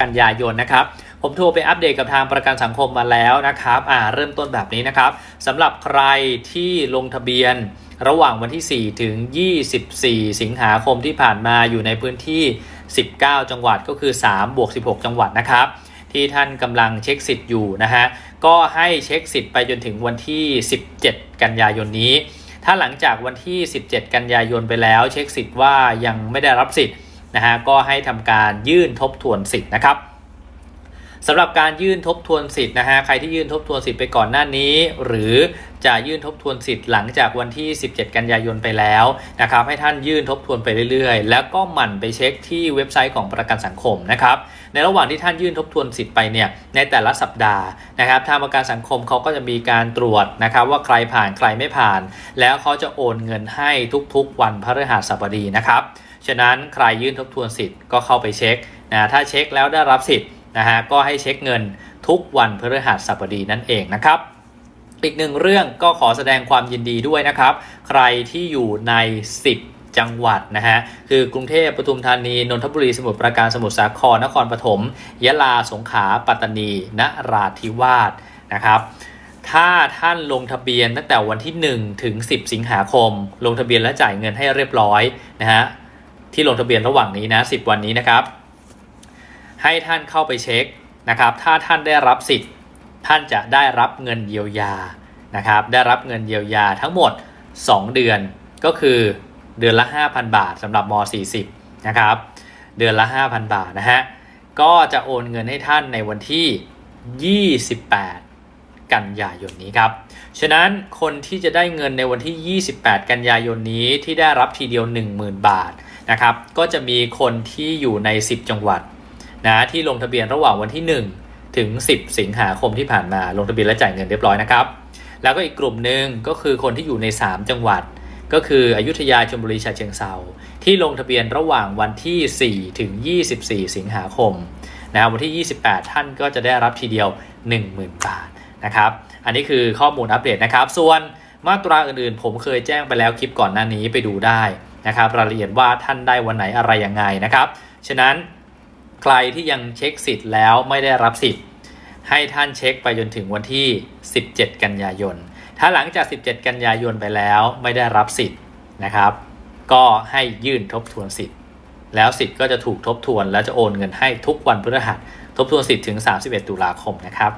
กันยายนนะครับผมโทรไปอัปเดตกับทางประกันสังคมมาแล้วนะครับอ่าเริ่มต้นแบบนี้นะครับสำหรับใครที่ลงทะเบียนระหว่างวันที่ 4 ถึง 24 สิงหาคมที่ผ่านมาอยู่ในพื้นที่ 19 จังหวัดก็คือ3บวก16 จังหวัดนะครับ ที่ท่านกำลังเช็คสิทธิ์อยู่นะฮะก็ให้เช็คสิทธิ์ไปจนถึงวันที่ 17 กันยายนนี้ ถ้าหลังจากวันที่ 17 กันยายนไปแล้ว เช็คสิทธิ์ว่ายังไม่ได้รับสิทธิ์ นะฮะก็ให้ทำการยื่นทบทวนสิทธิ์นะครับสำหรับการยื่นทบทวนสิทธิ์นะฮะใครที่ยื่นทบทวนสิทธิ์ไปก่อนหน้านี้ หรือจะยื่นทบทวนสิทธิ์หลังจากวันที่ 17 กันยายนไปแล้วนะครับให้ท่านยื่นทบทวนไปเรื่อยๆ แล้วก็หมั่นไปเช็คที่เว็บไซต์ของประกันสังคมนะครับในระหว่างที่ท่านยื่นทบทวนสิทธิ์ไปเนี่ยในแต่ละสัปดาห์นะครับทางประกันสังคมเขาก็จะมีการตรวจนะครับว่าใครผ่านใครไม่ผ่าน แล้วเขาจะโอนเงินให้ทุกๆ วันพฤหัสบดีนะครับ ฉะนั้นใครยื่นทบทวนสิทธิ์ก็เข้าไปเช็คนะถ้าเช็คแล้วได้รับสิทธิ์นะฮะก็ให้เช็คเงินทุกวันพฤหัสบดีนั่นเองนะครับอีกหนึ่งเรื่องก็ขอแสดงความยินดีด้วยนะครับ ใครที่อยู่ใน 10จังหวัดนะฮะ คือกรุงเทพปทุมธานี นนทบุรี สมุทรปราการ สมุทรสาคร นครปฐม ยะลา สงขลา ปัตตานี นราธิวาส นะครับ ถ้าท่านลงทะเบียนตั้งแต่วันที่ 1 ถึง 10 สิงหาคม ลงทะเบียนและจ่ายเงินให้เรียบร้อยนะฮะ ที่ลงทะเบียนระหว่างนี้นะ10 วันนี้นะครับ ให้ท่านเข้าไปเช็คนะครับ ถ้าท่านได้รับสิทธิ์ ท่านจะได้รับเงินเยียวยานะครับ ได้รับเงินเยียวยาทั้งหมด 2 เดือนก็คือเดือนละ 5,000 บาทสำหรับม .40 นะครับ เดือนละ 5,000 บาทนะฮะก็จะโอนเงินให้ท่านในวันที่ 28 กันยายนนี้ครับ ฉะนั้นคนที่จะได้เงินในวันที่ 28 กันยายนนี้ที่ได้รับทีเดียว 10,000 บาท นะครับ ก็จะมีคนที่อยู่ใน 10 จังหวัดนะที่ลงทะเบียนระหว่างวันที่ 1 ถึง 10 สิงหาคมที่ผ่านมาลงทะเบียนและจ่ายเงินเรียบร้อยนะครับ แล้วก็อีกกลุ่มหนึ่งก็คือคนที่อยู่ใน 3 จังหวัด ก็คืออยุธยาชลบุรีฉะเชิงเซาที่ลงทะเบียนระหว่างวันที่ 4 ถึง 24 สิงหาคมนะวันที่ 28 ท่านก็จะได้รับทีเดียว 10,000 บาทนะครับ อันนี้คือข้อมูลอัปเดตนะครับ ส่วนมาตราอื่นๆ ผมเคยแจ้งไปแล้วคลิปก่อนหน้านี้ไปดูได้ นะครับรายละเอียดว่าท่านได้วันไหนอะไรยังไงนะครับ ฉะนั้นใครที่ยังเช็คสิทธิ์แล้วไม่ได้รับสิทธิ์ ให้ท่านเช็คไปจนถึงวันที่ 17 กันยายน ถ้าหลังจาก 17 กันยายนไปแล้วไม่ได้รับสิทธิ์นะครับ ก็ให้ยื่นทบทวนสิทธิ์ แล้วสิทธิ์ก็จะถูกทบทวน และจะโอนเงินให้ทุกวันพฤหัส ทบทวนสิทธิ์ถึง 31 ตุลาคมนะครับ